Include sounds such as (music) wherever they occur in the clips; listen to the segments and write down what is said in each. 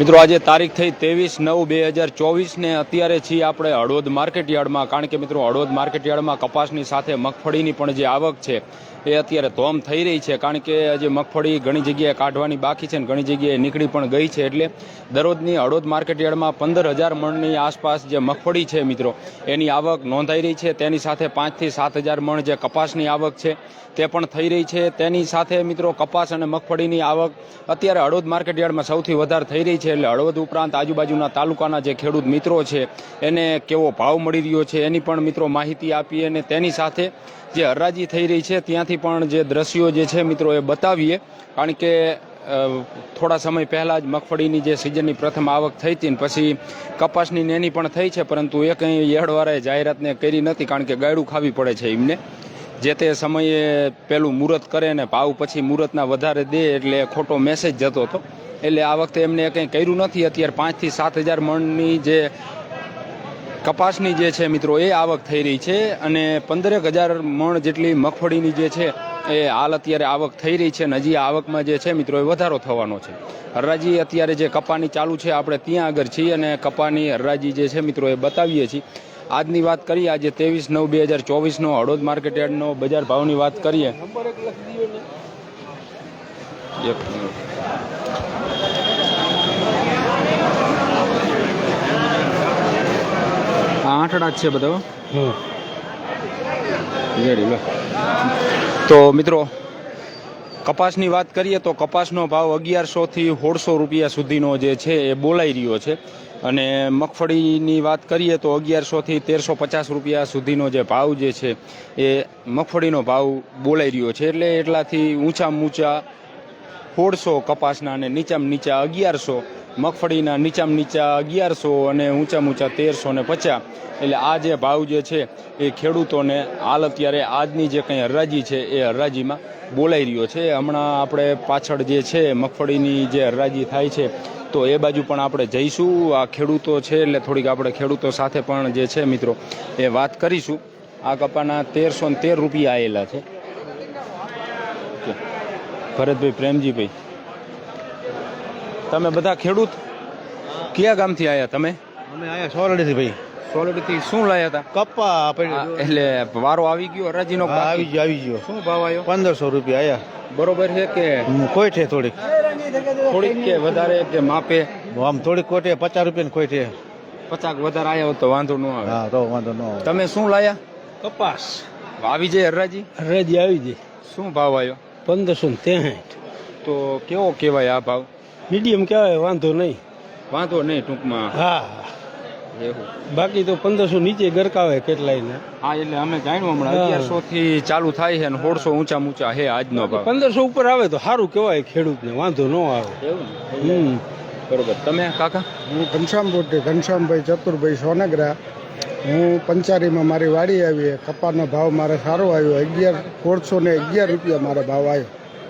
મિત્રો, આજે તારીખ થઈ ત્રેવીસ નવ બે હજાર ચોવીસને અત્યારે છીએ આપણે હળવદ માર્કેટ યાર્ડમાં કારણ કે મિત્રો, હળવદ માર્કેટ યાર્ડમાં કપાસની સાથે મગફળીની પણ જે આવક છે, એ અત્યારે ધોમ થઈ રહી છે. કારણ કે આજે મગફળી ઘણી જગ્યાએ કાઢવાની બાકી છે ને ઘણી જગ્યાએ નીકળી પણ ગઈ છે. એટલે દરરોજની હળવદ માર્કેટ યાર્ડમાં પંદર હજાર મણની આસપાસ જે મગફળી છે મિત્રો, એની આવક નોંધાઈ રહી છે. તેની સાથે પાંચથી સાત હજાર મણ જે કપાસની આવક છે તે પણ થઈ રહી છે. તેની સાથે મિત્રો કપાસ અને મગફળીની આવક અત્યારે હળવદ માર્કેટ યાર્ડમાં સૌથી વધારે થઈ રહી છે. એટલે હળવદ ઉપરાંત આજુબાજુના તાલુકાના જે ખેડૂત મિત્રો છે, એને કેવો ભાવ મળી રહ્યો છે એની પણ મિત્રો માહિતી આપીએ અને તેની સાથે જે હરાજી થઈ રહી છે, ત્યાંથી પણ જે દ્રશ્યો જે છે મિત્રો એ બતાવીએ. કારણ કે થોડા સમય પહેલાં જ મગફળીની જે સિઝનની પ્રથમ આવક થઈ હતી પછી કપાસની નેની પણ થઈ છે, પરંતુ એ કંઈ યેડવાળાએ જાહેરાતને કરી નથી કારણ કે ગાયડું ખાવી પડે છે એમને. જે તે સમયે પેલું મુહૂર્ત કરે ને ભાવ પછી મુહૂર્તના વધારે દે એટલે ખોટો મેસેજ જતો હતો. એટલે આ વખતે એમને કંઈ કર્યું નથી. અત્યારે પાંચથી સાત હજાર મણની જે કપાસની જે છે મિત્રો, એ આવક થઈ રહી છે અને પંદરેક હજાર મણ જેટલી મગફળીની જે છે એ હાલ અત્યારે આવક થઈ રહી છે અને હજી આવકમાં જે છે મિત્રો, એ વધારો થવાનો છે. હરરાજી અત્યારે જે કપાની ચાલુ છે, આપણે ત્યાં આગળ છીએ અને કપાની હરરાજી જે છે મિત્રો, એ બતાવીએ છીએ. આજની વાત કરીએ આજે ત્રેવીસ નવ બે હજાર ચોવીસનો હળોદ માર્કેટ યાર્ડનો બજાર ભાવની વાત કરીએ. આઠડા જ છે બધા તો મિત્રો કપાસની વાત કરીએ તો કપાસનો ભાવ અગિયારસોથી સોળસો રૂપિયા સુધીનો જે છે એ બોલાઈ રહ્યો છે. અને મગફળીની વાત કરીએ તો અગિયારસોથી તેરસો પચાસ રૂપિયા સુધીનો જે ભાવ જે છે એ મગફળીનો ભાવ બોલાઈ રહ્યો છે. એટલે એટલાથી ઊંચામાં ઊંચા સોળસો કપાસના અને નીચામાં નીચા અગિયારસો મગફળીના નીચામાં નીચા અગિયારસો અને ઊંચામાં ઊંચા તેરસો ને પચાસ. એટલે આ જે ભાવ જે છે એ ખેડૂતોને હાલ અત્યારે આજની જે કંઈ હરાજી છે એ હરાજીમાં બોલાઈ રહ્યો છે. હમણાં આપણે પાછળ જે છે મગફળીની જે હરાજી થાય છે તો એ બાજુ પણ આપણે જઈશું. આ ખેડૂતો છે એટલે થોડીક આપણે ખેડૂતો સાથે પણ જે છે મિત્રો એ વાત કરીશું. આ કપાના તેરસો ને તેર રૂપિયા આવેલા છે. ભરતભાઈ, પ્રેમજીભાઈ. તમે બધા ખેડૂત કયા ગામથી આવ્યા તમે? અમે આયા સોરડીથી ભાઈ. સોલડીથી શું લાયા હતા? કપ્પા આપણે એટલે વારો આવી ગયો હરાજીનો આવી ગયો આવી ગયો. શું ભાવ આવ્યો પંદરસો રૂપિયા આયા. બરોબર છે કે કોઈ છે થોડીક. થોડીક કે વધારે કે માપે? આમ થોડીક કોટે પચાસ રૂપિયા કોઈ છે. પચાસ વધારે આવ્યા તો વાંધો ન આવે. હા તો વાંધો ન આવે. તમે શું લાયા? કપાસ. આવી જાય હરાજી? રજી આવી જાય. શું ભાવ આવ્યો પંદરસો ને તેહઠ તો કેવો કહેવાય આ ભાવ? મીડિયમ કહેવાય વાંધો નહીં. વાંધો નહીં ટૂંકમાં. હા. એવું. બાકી તો પંદરસો નીચે ગરકાવે કેટલાય ને હા એટલે અમે જાણ્યું હમણાં. અગિયારસો થી ચાલુ થાય છે અને સોળસો ઊંચા ઊંચા હે આજનો ભાવ. પંદરસો ઉપર આવે તો સારું કહેવાય ખેડૂતને વાંધો ન આવે. એવું હમ. બરોબર. તમે કાકા? હું ઘનશ્યામપુરથી ઘનશ્યામભાઈ ચતુરભાઈ સોનગરા. હું પંચારીમાં મારી વાડી આવી કપાનો ભાવ મારે સારો આવ્યો. અગિયાર સોળસો ને અગિયાર રૂપિયા મારો ભાવ આવ્યો.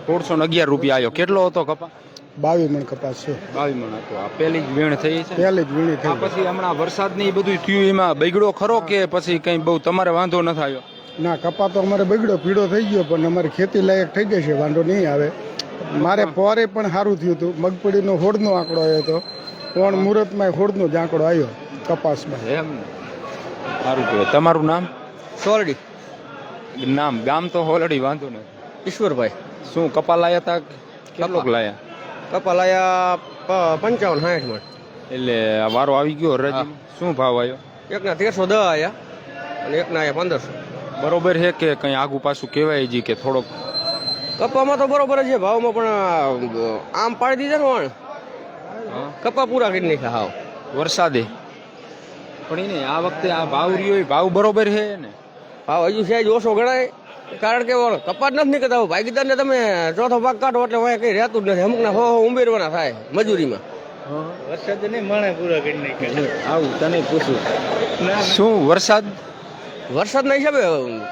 સોળસો ને અગિયાર રૂપિયા આવ્યો. કેટલો હતો કપા? બાવીસ મણ કપાસ છે. બાવી મણ હતો. આ પહેલી જ વીણ થઈ છે? પહેલી જ વીણી થઈ પછી હમણાં વરસાદ એ બધું થયું એમાં બગડો ખરો કે પછી કઈ બહુ તમારે વાંધો ન થયો? ના કપા તો અમારે બગડ્યો પીળો થઈ ગયો પણ અમારી ખેતી લાયક થઈ ગઈ છે વાંધો નહીં આવે. મારે પોરે પણ સારું થયું હતું. મગફળીનો હોડનો આંકડો આવ્યો હતો. પણ મુહૂર્તમાં હોડનો જ આંકડો આવ્યો કપાસમાં. એમ સારું કહેવાય. તમારું નામ? સોરડી નામ ગામ તો હોલડી વાંધો નહીં. ઈશ્વરભાઈ. શું કપા લાયા હતા કેટલોક લાયા? કપાલાયા પંચાવન સાઠમાં એટલે વારો આવી ગયો રજી શું ભાવ આવ્યો? એકના તેરસો દસ આયા અને એકના આયા પંદરસો. બરોબર છે કે કઈ આગુ પાછું કહેવાય જી કે થોડોક? કપામાં તો બરોબર છે ભાવમાં પણ આમ પાડી દીધા ને વણ. કપા પૂરા કરી નાખ્યા હાવ. વરસાદે. પણ એને આ વખતે આ ભાવ રહ્યો ભાવ બરોબર છે ને? ભાવ હજુ સહેજ ઓછો ગણાય. કારણ કે વળ કપાત નથી નીકળતા ભાગીદારને તમે ચોથો ભાગ કાઢો એટલે વાંહે કઈ રહેતું જ નથી. અમુકના હો હો ઉમેરવાના થાય મજૂરીમાં. વરસાદ નહીં માણે પૂરા કરી નાખ્યા આવું તને પૂછું. શું વરસાદ? વરસાદના હિસાબે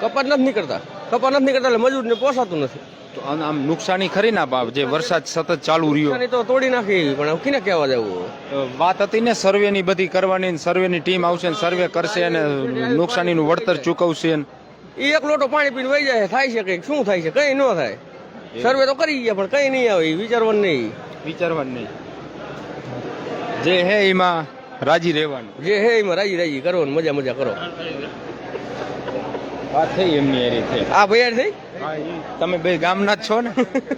કપાત નથી નીકળતા. કપાત નથી નીકળતા એટલે મજૂરને પોસાતું નથી. તો આમ આમ નુકસાની ખરી ના બાપ જે વરસાદ સતત ચાલુ રહ્યો. તો તોડી નાખી પણ કીને કિને કહેવા જવું? વાત હતી ને સર્વેની બધી કરવાની ને સર્વેની ટીમ આવશે ને સર્વે કરશે અને નુકસાનીનું વળતર ચૂકવશે ને. એ એક લોટો પાણી પીને વહી જાય થાય છે કઈ શું થાય છે? કઈ ન થાય. સર્વે તો કરી ગયા પણ કઈ નહીં આવે વિચારવાનું નહીં. વિચારવાનું નહીં. જે હે એમાં રાજી રહેવાનું. જે હે એમાં રાજી રાજી કરવાનું મજા મજા કરો. વાત થઈ એમની એરી થઈ. આ ભૈયાર થઈ? તમે ભાઈ ગામના જ છો ને?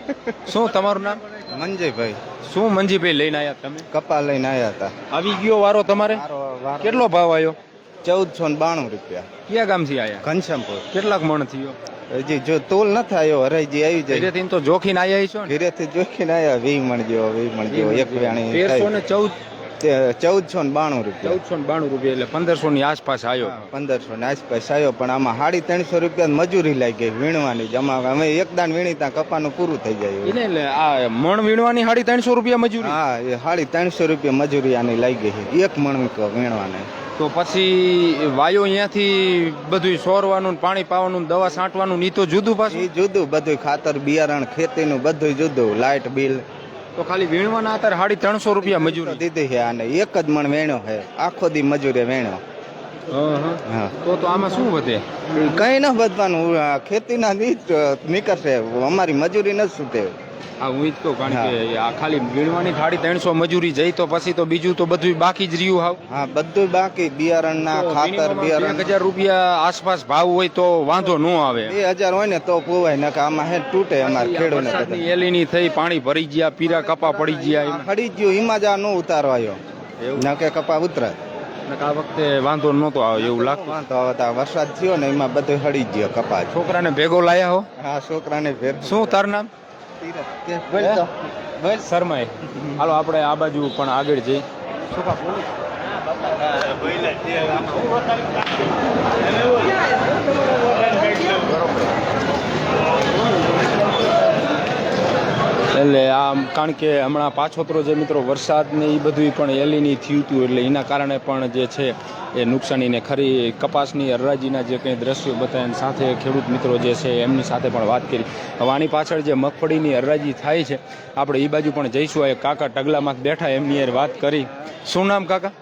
(laughs) શું તમારું નામ? મંજયભાઈ. શું મંજીભાઈ લઈને આવ્યા તમે? કપા લઈને આવ્યા હતા. આવી ગયો વારો તમારે? કેટલો ભાવ આવ્યો? ચૌદસો ને બાણું રૂપિયા. કયા ગામથી આવ્યા ઘનશ્યામપુર. કેટલાક મણ થયો? હજી જો તોલ નથી આવ્યો હરાઈજી આવી જાય. ધીરેથી તો જોખીને આવ્યા છો ધીરેથી જોખીને આવ્યા વી મણ જેવો વી મણ જેવો એક વેણી તેરસો ને ચૌદ ચૌદસો ને બાણું રૂપિયા. ચૌદસો ને બાણું રૂપિયા એટલે પંદરસો ની આસપાસ આવ્યો પંદરસો ની આસપાસ આવ્યો પણ આમાં સાડી ત્રણસો રૂપિયા મજૂરી લાગી વીણવાની જ. આમાં અમે એક દાન વીણી ત્યાં કપાનું પૂરું થઈ જાય એટલે આ મણ વીણવાની સાડી ત્રણસો રૂપિયા મજૂરી? હા એ સાડી ત્રણસો રૂપિયા મજૂરી આની લાગી ગઈ એક મણ વીણવાને. તો પછી વાયો અહીંયાથી બધું સોરવાનું પાણી પાવાનું દવા છાંટવાનું ને તો જુદું પાછું? જુદું બધું ખાતર બિયારણ ખેતીનું બધું જુદું. લાઇટ બિલ તો ખાલી વીણવાના અત્યારે સાડી ત્રણસો રૂપિયા મજૂરી. દીધી છે આને. એક જ મણ વેણ્યો છે. આખો દી મજૂરી વેણ્યો. હા તો તો આમાં શું વધે? કઈ ન વધવાનું. ખેતીના નીકળશે અમારી મજૂરી નથી છૂટે. હા હું જ કહું કારણ કે આ ખાલી વીણવાની થાળી ત્રણસો મજૂરી જઈ તો પછી તો બીજું તો બધું બાકી જ રહ્યું હાવ. હા બધું બાકી બિયારણના ખાતર બિયારણ. હજાર રૂપિયા આસપાસ ભાવ હોય તો વાંધો ન આવે. બે હજાર હોય ને તો પોવાય ને આમાં હે તૂટે અમારે ખેડૂને એલીની થઈ પાણી ભરી ગયા પીરા કપા પડી ગયા પડી ગયો એમાં જ આ નો ઉતારવાયો ન કે કપા ઉતરાય. આ વખતે વાંધો નહોતો આવે એવું લાગતું. વાંધો હવે તો વરસાદ થયો ને એમાં બધું હળી ગયો કપા છોકરાને ભેગો લાયા હો? આ છોકરાને ભેગો. શું તાર નામ? શર્માએ હાલો આપણે આ બાજુ પણ આગળ જઈ. એટલે આમ કારણ કે હમણાં પાછોતરો જે મિત્રો વરસાદ ને એ બધું પણ એલીની થયું હતું એટલે એના કારણે પણ જે છે એ નુકસાનીને ખરી કપાસની હરરાજીના જે કંઈ દ્રશ્યો બતાવ્યા સાથે ખેડૂત મિત્રો જે છે એમની સાથે પણ વાત કરી. હવે આની પાછળ જે મગફળીની હરરાજી થાય છે આપણે એ બાજુ પણ જઈશું. આ એક કાકા ટગલામાં બેઠા એમની યાર વાત કરી. શું નામ કાકા?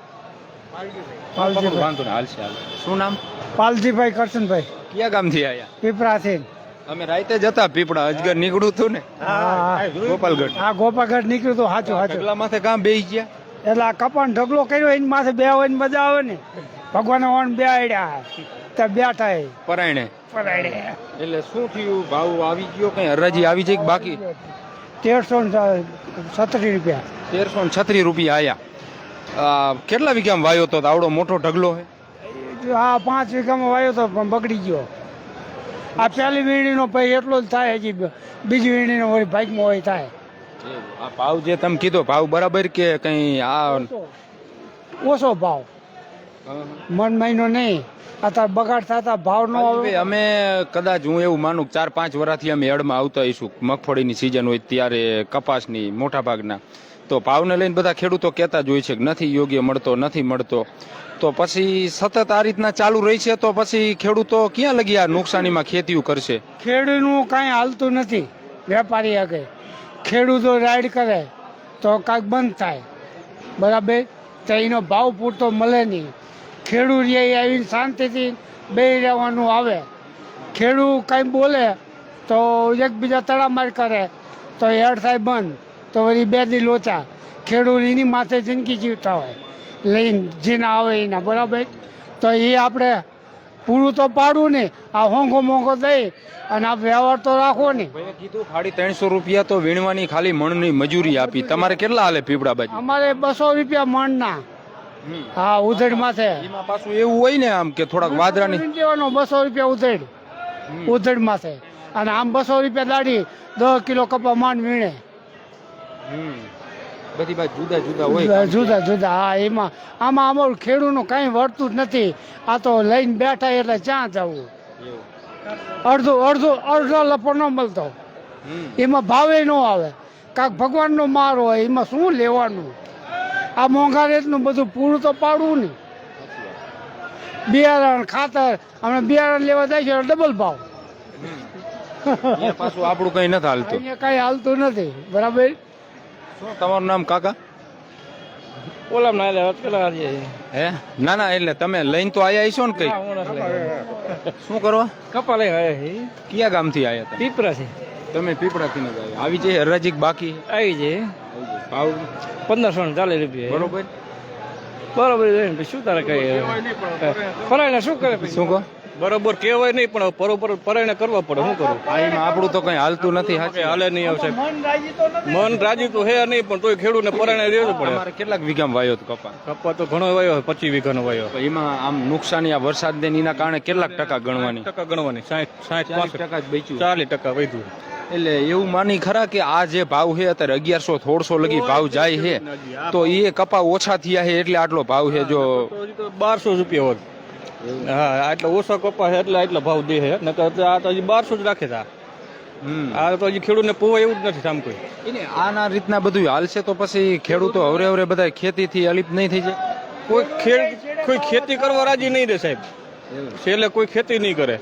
વાંધો ને હાલશે હાલ. શું નામ? પાલજીભાઈ કરશનભાઈ. કયા ગામથી આવ્યા પીપળાથી અમે રાતે જતા પીપળા અજગર નીકળ્યું હતું ને. ગોપાલગઢ. આ ગોપાગઢ નીકળ્યું તો સાચું સાચું એટલા માથે કામ બેસી ગયા. એટલે આ કપાન ઢગલો કર્યો એની માથે બે હોય ને મજા આવે ને. ભગવાન વણ બે આડ્યા ત્યાં બેઠા પરાયણે. પરાયણે. એટલે શું થયું? ભાવ આવી ગયો કઈ હરાજી આવી છે બાકી? તેરસો સત્તરી રૂપિયા. તેરસો ને છત્રીસ રૂપિયા આયા. આ, કેટલા વીઘામાં વાયો તો? આવડો મોટો ઢગલો હે. હા પાંચ વીઘામાં વાયો તો પણ બગડી ગયો. આ પહેલી વીણીનો ભાઈ એટલો જ થાય હજી બીજી વીણીનો હોય બાઇકમાં હોય થાય. આ ભાવ જે તમે કીધો ભાવ બરાબર કે કઈ આ ઓછો. ભાવ. મન મહિનો નહીં. અત્યારે બગાડ થતા ભાવ નો આવે. અમે કદાચ હું એવું માનું કે ચાર પાંચ વર્ષથી અમે એડમાં આવતા હઈશું મગફળીની સિઝન હોય ત્યારે કપાસની મોટા ભાગના તો ભાવને લઈને બધા ખેડૂતો કહેતા જ હોય છે કે નથી યોગ્ય મળતો નથી મળતો. તો પછી સતત આ રીતના ચાલુ રહી છે, તો પછી ખેડૂતો ક્યાં લગી આ નુકસાનીમાં ખેતીઓ કરશે? ખેડૂતનું કાંઈ હાલતું નથી, વેપારી આગળ. ખેડૂતો રાઈડ કરે, તો કાંઈક બંધ થાય. બરાબર? તો એનો ભાવ પૂરતો મળે નહીં. ખેડૂત એ આવીને શાંતિથી બે રહેવાનું આવે. ખેડૂત કાંઈ બોલે, તો એકબીજા તડામાર કરે, તો હેડ થાય બંધ, તો વળી બે દી લોચા. ખેડૂત એની માથે જિંદગી જીવતા હોય. લઈને જેના આવે એના બરાબર? તો એ આપણે પૂરું તો પાડું ને આ હોંગો મોંઘો દઈ અને આ વ્યવહાર તો રાખો ને. કીધું ખાલી ત્રણસો રૂપિયા તો વીણવાની ખાલી મણની મજૂરી આપી. તમારે કેટલા હાલે પીપળા બાજુ અમારે બસો રૂપિયા મણના. હા ઉધેડ માથે. એમાં પાછું એવું હોય ને આમ કે થોડાક વાદરાની દેવાનો બસો રૂપિયા ઉધેડ. ઉધેડ માથે. અને આમ બસો રૂપિયા દાડી દસ કિલો કપા માંડ વીણે. હમ. બધી બાજુ જુદા જુદા હોય જુદા જુદા હા એમાં આમાં અમારું ખેડૂતનું કાંઈ વળતું જ નથી. આ તો લઈને બેઠા એટલે ક્યાં જવું? અડધો અડધો અડધો લપો ન મળતો. એમાં ભાવે ન આવે. કાંક ભગવાનનો માર હોય એમાં શું લેવાનું? આ મોંઘા રેટનું બધું પૂરું તો પાડવું ને. બિયારણ ખાતર અમે બિયારણ લેવા જાય છે ડબલ ભાવ. પાછું આપણું કઈ નથી હાલતું. કઈ કાંઈ હાલતું નથી. બરાબર? શું તમારું નામ કાકા? ઓલા ના એટલે પેલા હે? ના ના એટલે તમે લઈને તો આયા છો ને કઈ? શું કરવા કપા લઈ કયા ગામથી આયા તમે? પીપરા છે. તમે પીપળાથી ને આવ્યા આવી છે હરાજીક બાકી? આવી છે ભાવ? પંદરસો ને ચાલીસ રૂપિયા. બરોબર? બરોબર શું તારે કઈ? ફરાયને શું કરે શું કહો? બરોબર કહેવાય નહીં પણ બરોબર પરાયણ કરવા પડે. શું કરું? એમાં આપણું તો કઈ હાલતું નથી કે હાલે નહીં આવશે. મન રાજી તો હે નહીં પણ તોય ખેડૂતને પરાયણ રહેવું પડે. કેટલાક વીઘામાં વાયો હતો કપા? કપા તો ઘણો વાયો પચીસ વીઘાનો વાયો. એમાં આમ નુકસાની આ વરસાદ ને એના કારણે કેટલાક ટકા ગણવાની? ટકા ગણવાની? સાઠ સાઠ ચાલીસ ટકા જ બચ્યું. ચાલીસ ટકા વધ્યું. એટલે એવું માની ખરા કે આ જે ભાવ છે અત્યારે અગિયારસો થોડસો લગી ભાવ જાય છે તો એ કપા ઓછા થયા છે એટલે આટલો ભાવ છે જો બારસો રૂપિયા હોત હા એટલે ઓછો કપા છે એટલે એટલો ભાવ દે છે. નકર આ તો હજી બારસો જ રાખે છે આ. તો હજી ખેડૂતને પોવાય એવું જ નથી સામ કોઈ. આના રીતના બધું હાલશે તો પછી ખેડૂતો હવરે હવરે બધા ખેતીથી અલિપ્ત નહીં થઈ જાય? કોઈ ખેડ કોઈ ખેતી કરવા રાજી નહીં રહે સાહેબ. છેલ્લે કોઈ ખેતી નહીં કરે.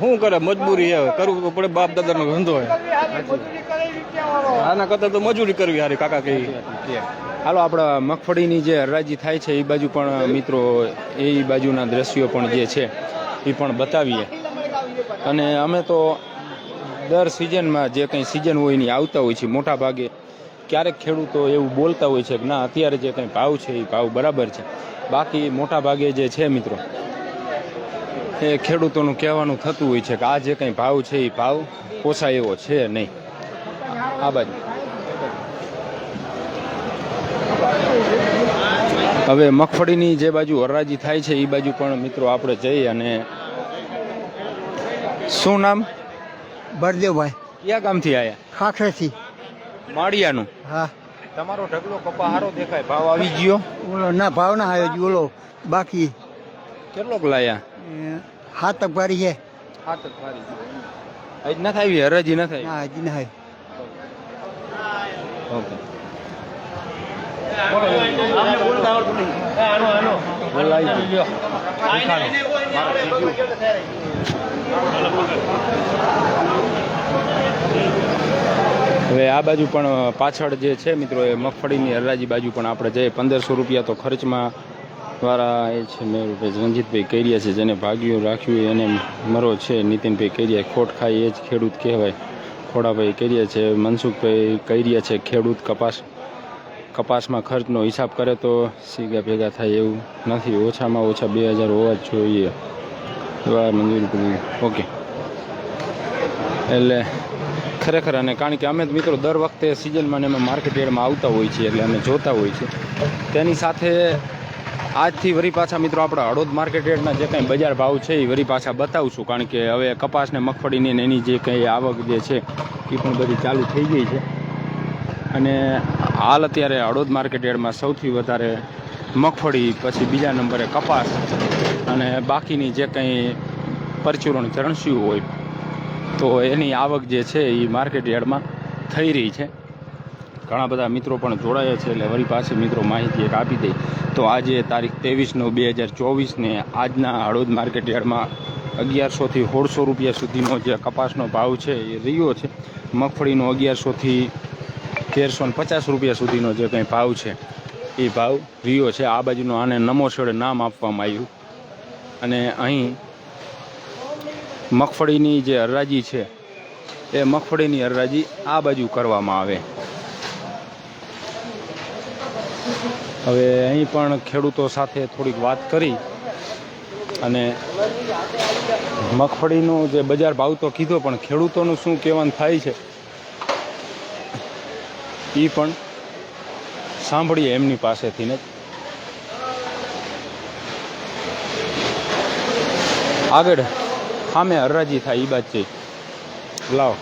શું કરે? મજબૂરી છે. કરવું પડે, બાપ દાદાનો ધંધો હોય આના કરતા તો મજૂરી કરવી હારી, કાકા કહી હાલો, આપણા મગફળીની જે હરાજી થાય છે એ બાજુ પણ, મિત્રો, એ બાજુના દ્રશ્યો પણ જે છે એ પણ બતાવીએ. અને અમે તો દર સિઝનમાં જે કંઈ સિઝન હોય એની આવતા હોય છે મોટા ભાગે ક્યારેક ખેડૂતો એવું બોલતા હોય છે કે ના, અત્યારે જે કંઈ ભાવ છે એ ભાવ બરાબર છે. બાકી મોટા ભાગે જે છે, મિત્રો એ ખેડૂતોનું કહેવાનું થતું હોય છે કે આ જે કંઈ ભાવ છે એ ભાવ પોસાય એવો છે નહીં. આ બાજુ. હવે મગફળીની જે બાજુ હરાજી થાય છે એ બાજુ પણ મિત્રો આપણે જઈએ અને શું નામ? બળદેવભાઈ. કયા ગામથી આવ્યા ખાખરેથી. માળિયાનું. હા. તમારો ઢગલો કપા હારો દેખાય. ભાવ આવી ગયો? ઓલો ના ભાવ ના આવ્યો ઓલો બાકી. કેટલોક લાયા? અ, હાથક ભરી છે. આજ નથી આવી હરાજી નથી આવી? હજી ઓકે. હવે આ બાજુ પણ પાછળ જે છે મિત્રો એ મગફળીની હરાજી બાજુ પણ આપણે જઈએ. પંદરસો રૂપિયા તો ખર્ચમાં વાળા એ છે મેરુભાઈ રંજીતભાઈ કર્યા છે, જેને ભાગ્યું, રાખ્યું, એને મરો છે, નીતિનભાઈ કરિયા, ખોટ ખાય એ જ ખેડૂત કહેવાય. ખોડાભાઈ કર્યા છે, મનસુખભાઈ કર્યા છે, ખેડૂત કપાસ, કપાસમાં ખર્ચનો હિસાબ કરે તો સીગા ભેગા થાય એવું નથી. ઓછામાં ઓછા બે હજાર હોવા જ જોઈએ. એવા મંજૂરી ઓકે. એટલે ખરેખર અને કારણ કે અમે મિત્રો દર વખતે સિઝનમાં ને અમે માર્કેટ યાર્ડમાં આવતા હોય છીએ, એટલે અમે જોતા હોય છીએ. તેની સાથે આજથી વરી પાછા મિત્રો આપણા હળોદ માર્કેટ રેટના જે કંઈ બજાર ભાવ છે એ વરી પાછા બતાવશું, કારણ કે હવે કપાસ ને મગફળીની એની જે કંઈ આવક જે છે, એ પણ બધી ચાલુ થઈ ગઈ છે. અને હાલ અત્યારે હળોદ માર્કેટ યાર્ડમાં સૌથી વધારે મગફળી, પછી બીજા નંબરે કપાસ અને બાકીની જે કંઈ પરચુરણ ચરણસ્યું હોય, તો એની આવક જે છે એ માર્કેટ યાર્ડમાં થઈ રહી છે. ઘણા બધા મિત્રો પણ જોડાયા છે એટલે વળી પાસે મિત્રો માહિતી એક આપી દઈ તો આજે તારીખ ત્રેવીસ નવ બે હજાર ચોવીસને આજના હળોદ માર્કેટ યાર્ડમાં અગિયારસોથી સોળસો રૂપિયા સુધીનો જે કપાસનો ભાવ છે એ રહ્યો છે. મગફળીનો અગિયારસોથી તેરસો પચાસ રૂપિયા સુધીનો જે કંઈ ભાવ છે એ ભાવ રહ્યો છે. આ બાજુનો આને નમો છેડે નામ આપવામાં આવ્યું. અને અહીં મગફળીની જે હરાજી છે એ મગફળીની હરાજી આ બાજુ કરવામાં આવે. હવે અહીં પણ ખેડૂતો સાથે થોડીક વાત કરી અને મગફળીનો જે બજાર ભાવ તો કીધો, પણ ખેડૂતોનું શું કહેવાનું થાય છે? એ પણ સાંભળીએ એમની પાસેથી ને આગળ સામે હરરાજી થાય એ છે. લાવો.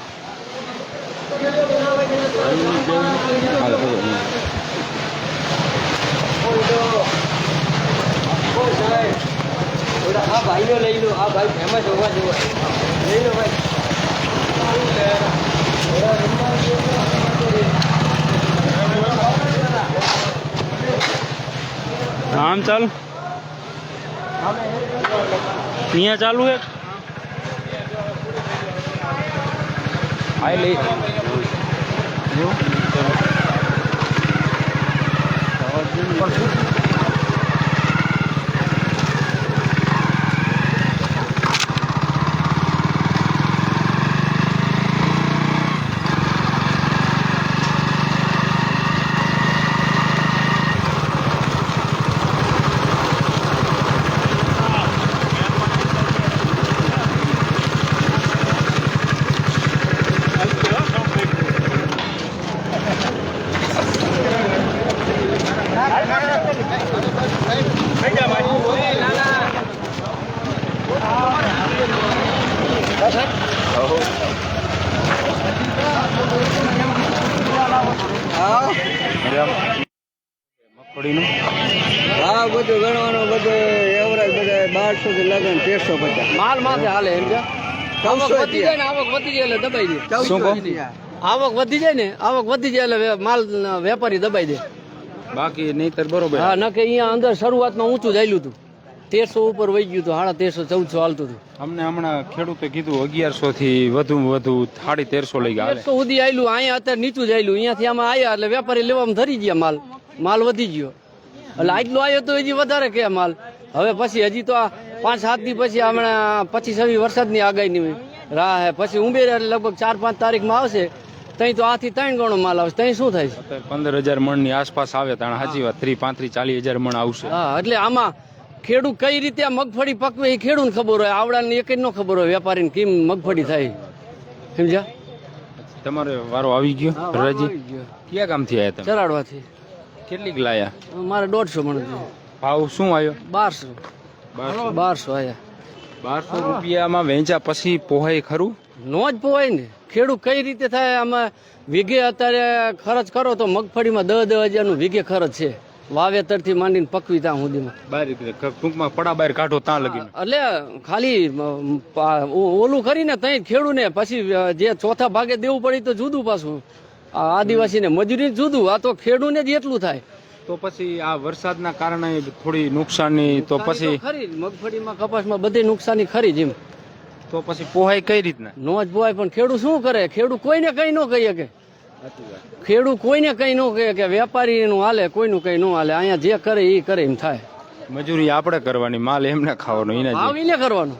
ભાઈનો લઈ લો. આ ભાઈ ફેમસ હોવા જેવો લઈ લો ભાઈ. આમ ચાલ. અહીંયા ચાલુ એક. આ લઈ. મગફળીનું હા બધું ગણવાનું બધું એવરેજ બધા બારસો થી લગન તેરસો પચાસ. માલ માથે હાલે એમ છે? આવક વધી જાય ને આવક વધી જાય એટલે દબાઈ દે. આવક વધી જાય ને આવક વધી જાય એટલે માલ વેપારી દબાઈ દે. બાકી નહીતર બરોબર. હા ન કે અહીંયા અંદર શરૂઆતમાં ઊંચું જાયેલું હતું. તેરસો ઉપર વહી ગયું હતું સાડા તેરસો ચૌદસો હાલતું હતું. અમને હમણાં ખેડૂતે કીધું અગિયારસો થી વધુ વધુ સાડી તેરસો લઈ ગયા તો તેરસો સુધી આવેલું અહીંયા અત્યારે નીચું જાયેલું અહીંયાથી આમાં આવ્યા એટલે વેપારી લેવામાં ધરી ગયા માલ. માલ વધી ગયો. એટલે આટલો આવ્યો તો હજી વધારે કે માલ. હવે પછી હજી તો આ પાંચ સાત દી પછી હમણાં પચીસ છવ્વીસ વરસાદની આગાહીની રાહ હે. પછી ઉંબેર લગભગ ચાર પાંચ તારીખમાં આવશે તઈ તો આથી ત્રણ ગણો માલ આવશે. તઈ શું થાય પંદર હજાર મણની આસપાસ આવે તાણ સાચી વાત. ત્રી પાંત્રીસ ચાલીસ હજાર મણ આવશે. હા એટલે આમાં ખેડૂત કઈ રીતે આ મગફળી પકવે એ ખેડૂત ખબર હોય. આવડાની એક જ ન ખબર હોય વેપારીને કેમ મગફળી થાય. સમજ્યા? તમારે વારો આવી ગયો? રાજી? ક્યાં ગામથી આવ્યા તમે? ચરાડવાથી. કેટલીક લાયા? મારે દોઢસો મણ ભાવ શું આવ્યો? બારસો. બારસો. આયા. બારસો રૂપિયામાં વેચા પછી પોહાય ખરું? નો જ પોવાય ને. ખેડૂત કઈ રીતે થાય? આમાં વીઘે અત્યારે ખર્ચ કરો તો મગફળીમાં દસ દસ હજારનું વીઘે ખર્ચ છે. વાવેતરથી માંડીને પકવી ત્યાં સુધીમાં. ટૂંકમાં પડા બહાર કાઢો ત્યાં લગી એટલે ખાલી ઓલું કરીને તઈ ખેડૂને પછી જે ચોથા ભાગે દેવું પડે તો જુદું પાછું. આદિવાસીને મજૂરી જુદું આ તો ખેડૂને જ એટલું થાય. તો પછી આ વરસાદના કારણે થોડી નુકસાની તો પછી ખરી મગફળીમાં કપાસમાં બધી નુકસાની ખરી જ એમ. તો પછી પોહાય કઈ રીતના? નો જ પોહાય પણ ખેડૂત શું કરે? ખેડૂત કોઈને કઈ ન કહી શકે. ખેડૂત કોઈને કઈ ન કહે કે વેપારીનું હાલે કોઈનું કઈ ન હાલે અહીંયા જે કરે એ કરે એમ થાય. મજૂરી આપણે કરવાની માલ એમને ખાવાનો એને ભાવ એને કરવાનો.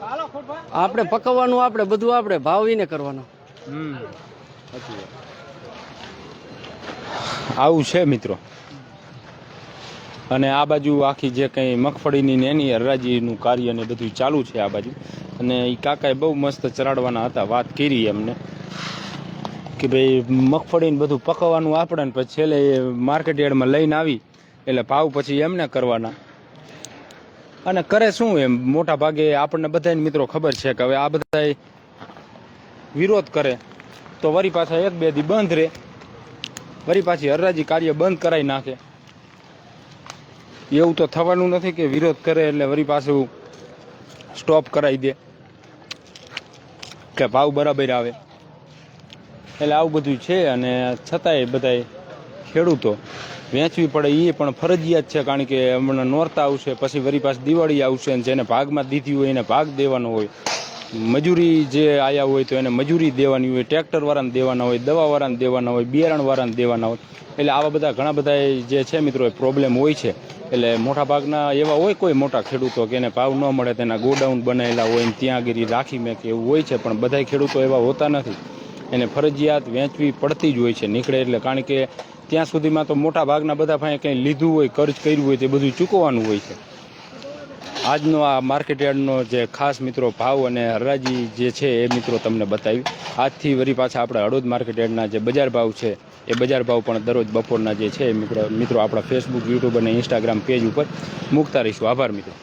આપણે પકવવાનું આપણે બધું આપણે ભાવ એને કરવાનો. હમ. આવું છે મિત્રો. અને આ બાજુ આખી જે કંઈ મગફળીની ને એની હરાજીનું કાર્ય ને બધું ચાલુ છે આ બાજુ. અને એ કાકાએ બહુ મસ્ત ચરાડવાના હતા, વાત કરી એમને. કે ભાઈ, મગફળીને બધું પકવવાનું આપણે ને પછી છેલ્લે માર્કેટ યાર્ડમાં લઈને આવી, એટલે ભાવ પછી એમને કરવાના. અને કરે શું એમ? મોટા ભાગે આપણને બધાને મિત્રો ખબર છે કે હવે આ બધા વિરોધ કરે, તો વરી પાછા એક બે દી બંધ રહે. વરી પાછી હરરાજી કાર્ય બંધ કરાવી નાખે. એવું તો થવાનું નથી કે વિરોધ કરે એટલે વરી પાછું સ્ટોપ કરાવી દે. કે ભાવ બરાબર આવે. એટલે આવું બધું છે અને છતાંય બધાય ખેડૂતો વેચવી પડે એ પણ ફરજિયાત છે કારણ કે હમણાં નોરતા આવશે, પછી વરી પાછી દિવાળી આવશે અને જેને ભાગમાં દીધી હોય એને ભાગ દેવાનો હોય. મજૂરી જે આયા હોય તો એને મજૂરી દેવાની હોય ટ્રેક્ટરવાળાને દેવાના હોય દવાવાળાને દેવાના હોય બિયારણવાળાને દેવાના હોય. એટલે આવા બધા ઘણા બધા જે છે મિત્રો પ્રોબ્લેમ હોય છે. એટલે મોટા ભાગના એવા હોય કોઈ મોટા ખેડૂતો કે એને ભાવ ન મળે તેના ગોડાઉન બનાવેલા હોય ને ત્યાં ગીરી રાખી મેં કે એવું હોય છે, પણ બધા ખેડૂતો એવા હોતા નથી. એને ફરજિયાત વેચવી પડતી જ હોય છે, નીકળે એટલે કારણ કે ત્યાં સુધીમાં તો મોટા ભાગના બધા ભાઈ કંઈ લીધું હોય કર્જ કર્યું હોય તે બધું ચૂકવવાનું હોય છે. આજનો આ માર્કેટ યાર્ડનો જે ખાસ મિત્રો ભાવ અને હરાજી જે છે એ મિત્રો તમને બતાવી. આજથી વરી પાછા આપણે હળોદ માર્કેટ યાર્ડના જે બજાર ભાવ છે, એ બજાર ભાવ પણ દરરોજ બપોરના જે છે મિત્રો મિત્રો આપણા ફેસબુક યુટ્યુબ અને ઇન્સ્ટાગ્રામ પેજ ઉપર મૂકતા રહીશું. આભાર મિત્રો.